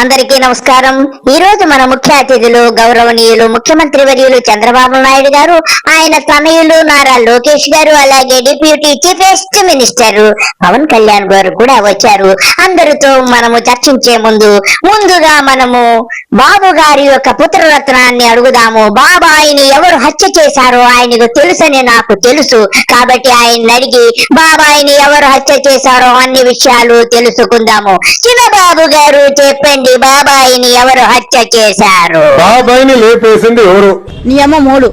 అందరికీ నమస్కారం. ఈ రోజు మన ముఖ్య అతిథులు గౌరవనీయులు ముఖ్యమంత్రి వర్యులు చంద్రబాబు నాయుడు గారు ఆయన తనయులు నారా లోకేష్ గారు అలాగే deputy chief minister Pawan Kalyan గారు కూడా వచ్చారు. అందరితో మనము చర్చించే ముందు ముందుగా మనము బాబు గారి యొక్క పుత్రరత్నాన్ని అడుగుదాము. బాబాయిని ఎవరు హత్య చేశారో ఆయనకు తెలుసని నాకు తెలుసు. కాబట్టి ఆయన అడిగి బాబాయిని ఎవరు హత్య చేశారో అన్ని విషయాలు తెలుసుకుందాము. చిన్నబాబు గారు చెప్పండి. బాబాయిని ఎవరు హత్య చేశారు? బాబాయిని లేపేసింది ఎవరు? నీ అమ్మ మూడు.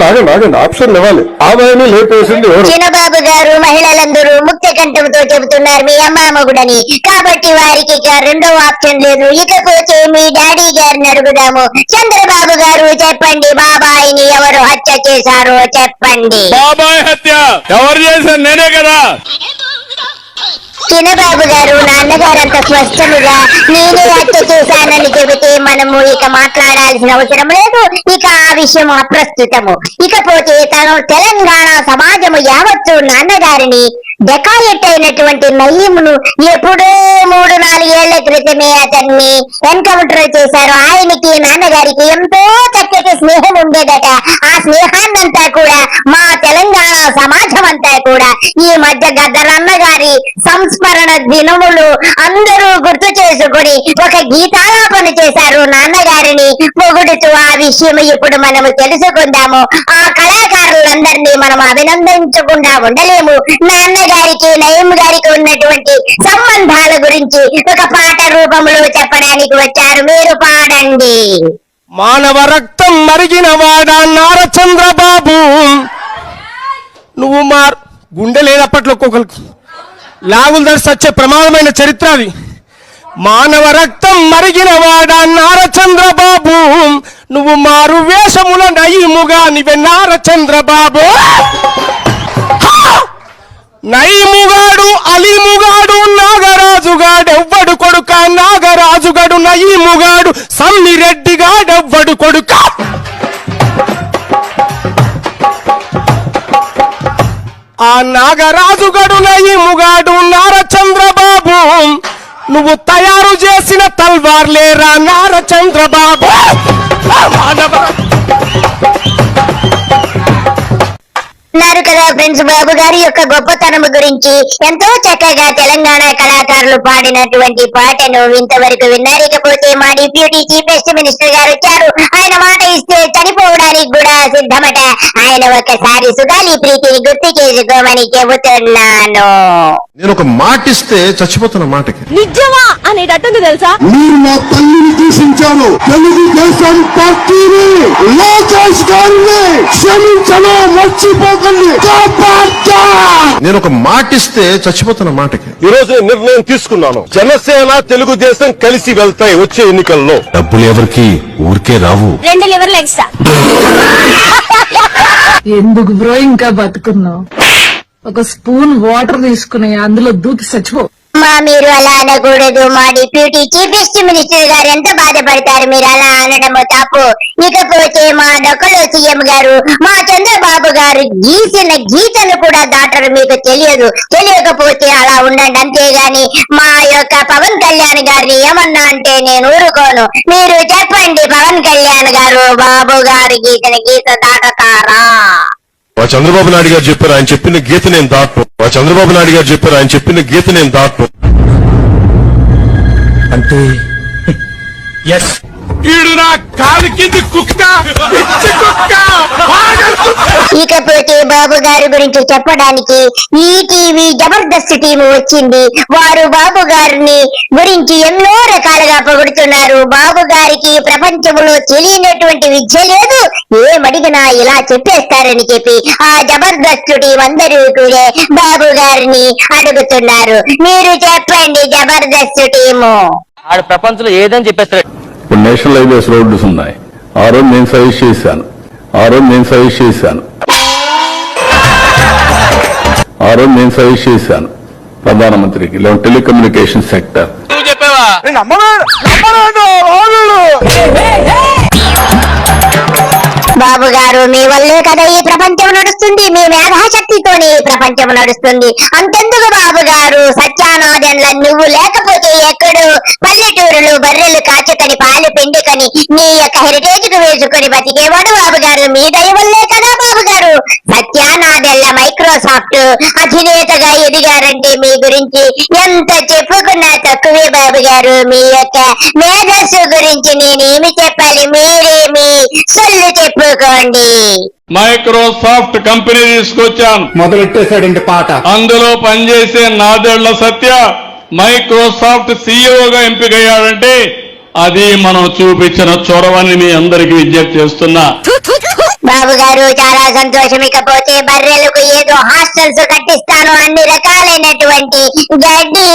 నాగండి నాగండి ఆప్షన్ ఇవ్వాలి. బాబాయిని లేపేసింది ఎవరు? చిన్నబాబు గారు మహిళలందరూ ముక్త కంఠంతో చెబుతున్నారు మీ అమ్మ మొగుడని. కాబట్టి వారికి ఇక రెండో ఆప్షన్ లేదు. ఇకపోతే మీ డాడీ గారిని అడుగుదాము. చంద్రబాబు గారు చెప్పండి బాబాయిని ఎవరు హత్య చేశారో చెప్పండి. బాబాయ్ హత్య ఎవరు చేశారు? నేనే కదా. చిన్నబాబు గారు నాన్నగారు అంత స్పష్టముగా నేనే హత్య చేశానని చెబితే మనము ఇక మాట్లాడాల్సిన అవసరం లేదు. ఇక ఆ విషయం అప్రస్తుతము. ఇకపోతే తను తెలంగాణ సమాజము యావత్తు నాన్నగారిని డెకాయట్ అయినటువంటి నయీమును ఎప్పుడో మూడు నాలుగేళ్ళ క్రితమే అతన్ని ఎన్కౌంటర్ చేశారు. ఆయనకి నాన్నగారికి ఎంతో చక్కటి స్నేహం ఉండేదట. ఆ స్నేహాన్నంతా కూడా మా తెలంగాణ సమాజం అంతా కూడా ఈ మధ్య గద్దరన్న గారి సంస్మరణ దినములు అందరూ గుర్తు చేసుకుని ఒక గీతాలాపన చేశారు నాన్నగారిని. పొగుడుతూ ఆ విషయం ఇప్పుడు మనము తెలుసుకుందాము. ఆ కళాకారులందరినీ మనం అభినందించకుండా ఉండలేము. నాన్నగారికి నయం గారికి ఉన్నటువంటి సంబంధాల గురించి ఒక పాట రూపంలో చెప్పడానికి వచ్చారు. మీరు పాడండి. మానవ రక్తం మరిగిన వాడా నారచంద్రబాబు? నువ్వు మార్ గుండె లేనప్పట్లో ఒక్కొక్కరికి లాగులు ధరి సచ్చే ప్రమాదమైన చరిత్ర అది. మానవ రక్తం మరిగిన వాడా నారచంద్రబాబు నువ్వు మారు వేషముల నయముగా నివే నారచంద్రబాబు నయముగాడు అలీముగాడు నాగరాజుగాడెవ్వడు కొడుక నాగరాజుగాడు నయీముగాడు సమ్మిరెడ్డిగాడెవ్వడు కొడుక. ఆ నాగరాజు నాగరాజుగడు నయీముగాడు నార చంద్రబాబు. నువ్వు తయారు చేసిన తల్వార్లేరా నార చంద్రబాబు? ఉన్నారు కదా ఫ్రెండ్స్. బాబు గారి యొక్క గొప్పతనం గురించి ఎంతో చక్కగా తెలంగాణ కళాకారులు పాడినటువంటి పాటను ఇంతవరకు విన్నారు. ఇకపోతే మా డిప్యూటీ చీఫెస్ట్ మినిస్టర్ గారు వచ్చారు. ఆయన మాట ఇస్తే చనిపోవడానికి కూడా సిద్ధమట. ఆయన ఒకసారి సుగాలి ప్రీతిని గుర్తు చేసుకోమని చెబుతున్నాను. నేను ఒక మాట ఇస్తే చచ్చిపోతున్న మాటకి. నిజమా అనేటట్టుంది తెలుసా? మీరు నా తల్లిని దూషించారు తెలుగుదేశం పార్టీని లోకేష్ గారిని క్షమించడం మర్చిపోకండి! నేను ఒక మాట ఇస్తే చచ్చిపోతున్న మాటకి. ఈ రోజు నేను నిర్ణయం తీసుకున్నాను? జనసేన తెలుగుదేశం కలిసి వెళ్తాయి వచ్చే ఎన్నికల్లో. డబ్బులు ఎవరికి? ఊరికే రావు. రెండు లివర్లు ఎక్స్ట్రా. ఎందుకు బ్రో ఇంకా బతుకున్నావు? ఒక స్పూన్ వాటర్ తీసుకుని అందులో దూకి చచ్చిపో. మా మీరు అలా అనకూడదు. మా డిప్యూటీ చీఫెస్ట్ మినిస్టర్ గారు ఎంత బాధపడతారు మీరు అలా అనడము తప్పు. ఇకపోతే మా డొక్కలో సీఎం గారు మా చంద్రబాబు గారు గీసిన గీతను కూడా దాటరు మీకు తెలియదు. తెలియకపోతే అలా ఉండండి. అంతేగాని మా యొక్క పవన్ కళ్యాణ్ గారిని ఏమన్నా అంటే నేను ఊరుకోను. మీరు చెప్పండి పవన్ కళ్యాణ్ గారు బాబు గారు గీసిన గీత దాటతారా? మా చంద్రబాబు నాయుడు గారు చెప్పారు ఆయన చెప్పిన గీత నేను దాటను. మా చంద్రబాబు నాయుడు గారు చెప్పారు ఆయన చెప్పిన గీత నేను దాటను. అంటే ఎస్ ఈడు నా కాలు కింది కుక్క. ఇకపోతే బాబు గారి గురించి చెప్పడానికి ఈ టీవీ జబర్దస్త్ టీం వచ్చింది. వారు బాబు గారిని గురించి ఎన్నో రకాలుగా పొగుడుతున్నారు. బాబు గారికి ప్రపంచంలో తెలియనటువంటి విద్య లేదు. ఏమడిగినా ఇలా చెప్పేస్తారని చెప్పి ఆ జబర్దస్త్ టీం అందరూ కూడా బాబు గారిని అడుగుతున్నారు. మీరు చెప్పండి జబర్దస్త్ టీము. ఆడు ప్రపంచంలో ఏదని చెప్పేస్తాడు. ఇప్పుడు నేషనల్ హైవేస్ రోడ్స్ ఉన్నాయి. ఆ రోజు నేను సజెస్ట్ చేశాను. ఆ రోజు నేను సజెస్ట్ చేశాను. ఆ రోజు నేను సజెస్ట్ చేశాను. ప్రధానమంత్రికి లేదా టెలికమ్యూనికేషన్ సెక్టర్. నువ్వు చెప్పావా? బాబు గారు మీ వల్లే కదా ఈ ప్రపంచం నడుస్తుంది మీ మేధాశక్తితోనే ఈ ప్రపంచం నడుస్తుంది. అంతెందుకు బాబు గారు? సత్యానాదన్ల నువ్వు లేకపోతే ఎక్కడు? పల్లెటూరులు బర్రెలు కాచుకని పాలు పిండుకొని నీ యొక్క హెరిటేజ్కు వేసుకొని బతికేవాడు బాబు గారు. మీ దయ వల్లే కదా బాబు గారు? సత్యానాదన్ల మైక్రోసాఫ్ట్ అధినేతగా ఎదిగారంటే మీ గురించి. ఎంత చెప్పుకున్నా తక్కువే బాబు గారు మీ యొక్క మేధస్సు గురించి నేనేమి చెప్పాలి మీరే మీ సొల్లు చెప్పుకోండి. మైక్రోసాఫ్ట్ కంపెనీ తీసుకొచ్చాను. మొదలెట్టేశాడండి పాట. అందులో పనిచేసే నాదేళ్ళ సత్య మైక్రోసాఫ్ట్ సీఈఓగా ఎంపికయ్యాడంటే అది మనం చూపించిన చొరవని మీ అందరికీ విజ్ఞప్తి చేస్తున్నా. బాబు గారు చాలా సంతోషం. ఇకపోతే బర్రెలకు ఏదో హాస్టల్స్ కట్టిస్తాను అన్ని రకాలైనటువంటి గడ్డి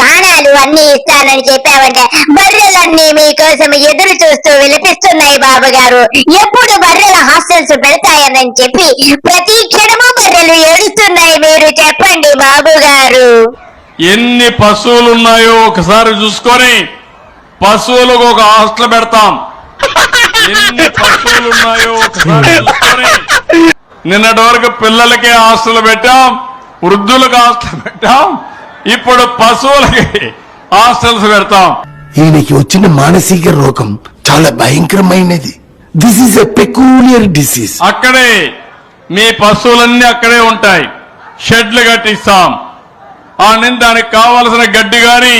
దానాలు అన్ని ఇస్తానని చెప్పావంటే. బర్రెలన్నీ మీకోసం ఎదురు చూస్తూ వినిపిస్తున్నాయి బాబు గారు. ఎప్పుడు బర్రెల హాస్టల్స్ పెడతాయని చెప్పి ప్రతి క్షణము బర్రెలు ఏడుస్తున్నాయి మీరు చెప్పండి బాబు గారు. ఎన్ని పశువులు ఉన్నాయో ఒకసారి చూసుకొని పశువులకు ఒక హాస్టల్ పెడతాం. ఎన్ని పశువులు ఉన్నాయో ఒకసారి నిన్నటి వరకు పిల్లలకి హాస్టల్ పెట్టాం వృద్ధులకు హాస్టల్ పెట్టాం ఇప్పుడు పశువులకి హాస్టల్స్ పెడతాం. ఈయనకి వచ్చిన మానసిక రోగం చాలా భయంకరమైనది. This is a peculiar disease అక్కడే మీ పశువులన్నీ అక్కడే ఉంటాయి. షెడ్లు కట్టిస్తాం. ఆ దానికి కావలసిన గడ్డి గాని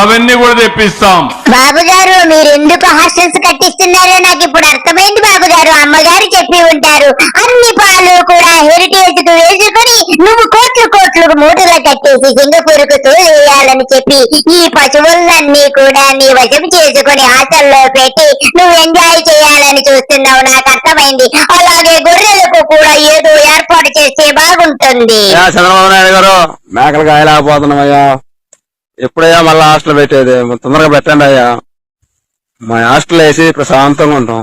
అవన్నీ కూడా తెప్పిస్తాం. బాబు గారు మీరు ఎందుకు హాస్టల్స్ కట్టిస్తున్నారో నాకు ఇప్పుడు అర్థమైంది బాబు గారు అమ్మగారు చెప్పి ఉంటారు. అన్ని పాలు కూడా హెరిటేజ్కు వేసుకొని నువ్వు కోట్లు కోట్లు మూటలు కట్టేసి సింగపూర్కు తోలేయాలని చెప్పి ఈ పశువులన్నీ కూడా నీ వశం చేసుకొని హాస్టల్లో పెట్టి నువ్వు ఎంజాయ్ చేయాలని చూస్తున్నావు. నాకు అర్థమైంది. అలాగే గొర్రెలకు కూడా ఏదో ఏర్పాటు చేస్తే బాగుంటుంది. చంద్రబాబు నాయుడు గారు మేకలు కాయలేకపోతున్నామయ్యా. ఎప్పుడయ్యా మళ్ళీ హాస్టల్ పెట్టేది? తొందరగా పెట్టండి అయ్యా. మా హాస్టల్ వేసి ప్రశాంతంగా ఉంటాం.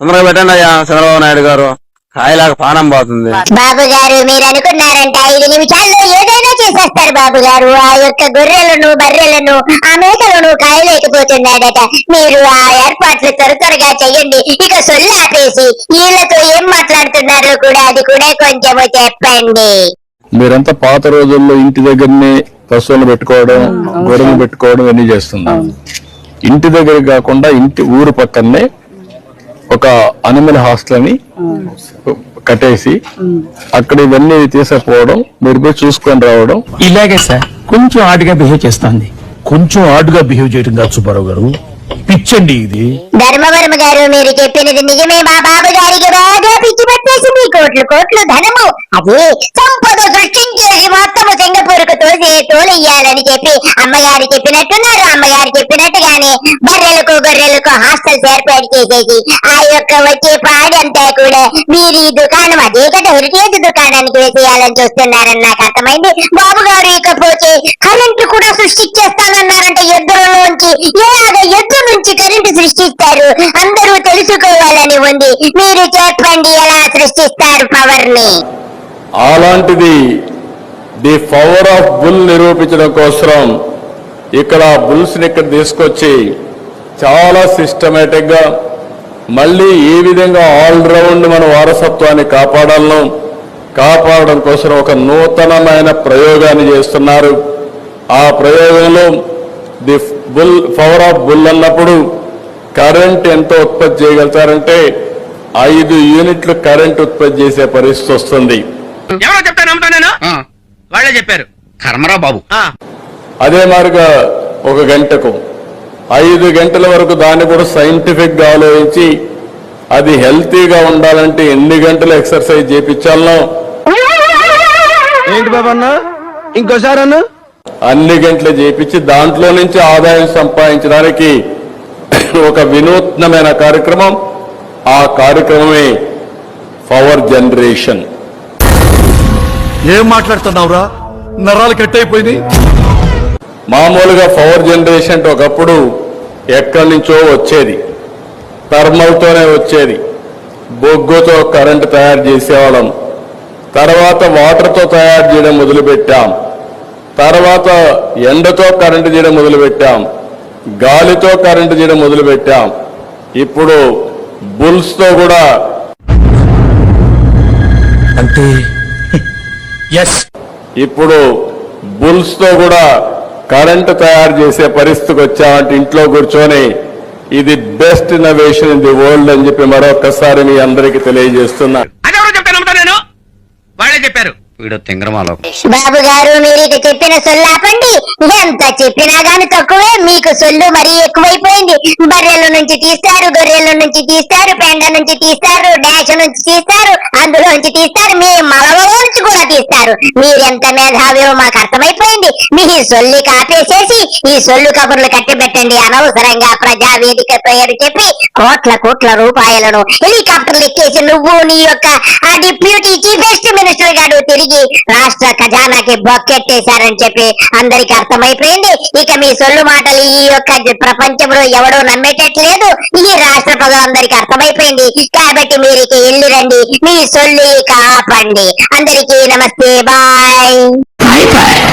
తొందరగా పెట్టండి అయ్యా చంద్రబాబు నాయుడు గారు. కాయలాగా పానం పోతుంది. బాబు గారు మీరు అనుకున్నారంటే ఐదు నిమిషాల్లో ఏదైనా చేసేస్తారు బాబు గారు. ఆ యొక్క గొర్రెలను బర్రెలను ఆ మేకలను కాయలేకపోతున్నాడట. మీరు ఆ ఏర్పాట్లు త్వర త్వరగా చెయ్యండి ఇక సొల్లు ఆపేసి వీళ్ళతో ఏం మాట్లాడుతున్నారో కూడా అది కూడా కొంచెము చెప్పండి. మీరంతా పాత రోజుల్లో ఇంటి దగ్గరనే పశువులు పెట్టుకోవడం గొర్రెలు పెట్టుకోవడం ఇవన్నీ చేస్తున్నారు ఇంటి దగ్గర కాకుండా ఇంటి ఊరు పక్కనే ఒక అనిమల్ హాస్టల్ అని కట్టేసి అక్కడ ఇవన్నీ తీసుకుపోవడం మీరు పోయి చూసుకొని రావడం. ఇలాగే సార్ కొంచెం ఆడుగా బిహేవ్ చేస్తుంది. కొంచెం ఆడుగా బిహేవ్ చేయడం కాదు సుబ్బారావు గారు. పిచ్చండి ఇది. ధర్మవరం గారు మీరు చెప్పినది నిజమే మా బాబు గారికి బాగా పిచ్చి పట్టేసింది. కోట్లు కోట్లు ధనము. అది సంపద మొత్తము సింగపూర్కు చెప్పి అమ్మగారు చెప్పినట్టున్నారు. అమ్మగారు చెప్పినట్టుగానే బర్రెలకు గొర్రెలకు హాస్టల్స్ ఏర్పాటు చేసేసి ఆ యొక్క వచ్చే పాడంతా కూడా మీరు ఈ దుకాణం అదే కదా హెరిటేజ్ దుకాణానికి వేసేయాలని చూస్తున్నారని నాకు అర్థమైంది. బాబు గారు ఇకపోతే కరెంటు కూడా సృష్టించేస్తానన్నారంటే ఎద్దులోంచి ఎలాగ ఎద్దు నుంచి కరెంటు సృష్టిస్తారు? అందరూ తెలుసుకోవాలని ఉంది. మీరు చెప్పండి ఎలా సృష్టిస్తారు పవర్ని? అలాంటిది ది పవర్ ఆఫ్ బుల్ నిరూపించడం కోసం ఇక్కడ బుల్స్ని ఇక్కడ తీసుకొచ్చి చాలా సిస్టమేటిక్గా మళ్ళీ ఏ విధంగా ఆల్ రౌండ్ మన వారసత్వాన్ని కాపాడాలను కాపాడడం కోసం ఒక నూతనమైన ప్రయోగాన్ని చేస్తున్నారు. ఆ ప్రయోగంలో the bull power of bull అన్నప్పుడు కరెంట్ ఎంత ఉత్పత్తి చేయగలుగుతారంటే ఐదు యూనిట్లు కరెంట్ ఉత్పత్తి చేసే పరిస్థితి వస్తుంది. వాళ్ళే చెప్పారు. కర్మరా బాబు. అదే మాదిరిగా ఒక గంటకు ఐదు గంటల వరకు దాన్ని కూడా సైంటిఫిక్గా ఆలోచించి అది హెల్తీగా ఉండాలంటే ఎన్ని గంటలు ఎక్సర్సైజ్ చేపించాలనో. ఏంటి బాబా అన్న? ఇంకోసారి అన్న? అన్ని గంటలు చేపించి దాంట్లో నుంచి ఆదాయం సంపాదించడానికి ఒక వినూత్నమైన కార్యక్రమం. ఆ కార్యక్రమమే పవర్ జనరేషన్ ఏం మాట్లాడుతున్నావురా? నరాలు కట్ అయిపోయింది మామూలుగా పవర్ జనరేషన్ అంటే ఒకప్పుడు ఎక్కడి నుంచో వచ్చేది. థర్మల్తోనే వచ్చేది. బొగ్గుతో కరెంటు తయారు చేసేవాళ్ళం. తర్వాత వాటర్తో తయారు చేయడం మొదలుపెట్టాం. తర్వాత ఎండతో కరెంటు చేయడం మొదలుపెట్టాం. గాలితో కరెంటు చేయడం మొదలుపెట్టాం. ఇప్పుడు బుల్స్తో కూడా అంటే ఇప్పుడు బుల్స్తో కూడా కరెంటు తయారు చేసే పరిస్థితికి వచ్చామంటే ఇంట్లో కూర్చొని ఇది best innovation in the world అని చెప్పి మరొకసారి మీ అందరికీ తెలియజేస్తున్నా అదెవరో చెప్తే నమ్ముతా నేను వాళ్ళే చెప్పారు వీడు తింగరమాలో. బాబు గారు మీరు ఇక చెప్పిన సొల్లు ఆపండి. ఎంత చెప్పినా గాని తక్కువే. మీకు సొల్లు మరీ ఎక్కువైపోయింది. బర్రెల నుంచి తీస్తారు గొర్రెల నుంచి తీస్తారు పెండ నుంచి తీస్తారు డాష్ నుంచి తీస్తారు అందులోంచి తీస్తారు. మీ మలలో నుంచి కూడా తీస్తారు. మీరెంత మేధావ్యో మాకు అర్థమైపోయింది. మీ సొల్లు కాపేసేసి ఈ సొల్లు కబుర్లు కట్టిబెట్టండి అనవసరంగా ప్రజా వేదిక పేరు చెప్పి కోట్ల కోట్ల రూపాయలను హెలికాప్టర్లు ఎక్కేసి నువ్వు నీ యొక్క ఆ డిప్యూటీ చీఫ్ మినిస్టర్ గారు తిరిగి రాష్ట్ర ఖజానాకి బొక్కెట్టేశారని చెప్పి అందరికి అర్థమైపోయింది. ఇక మీ సొల్లు మాటలు ఈ యొక్క ప్రపంచంలో ఎవడో నమ్మేటట్లేదు. ఈ రాష్ట్ర ప్రజలందరికీ అర్థమైపోయింది. కాబట్టి మీరు ఇక ఇల్లు రండి. మీ సొల్లు ఇక ఆపండి. అందరికీ నమస్తే. బాయ్.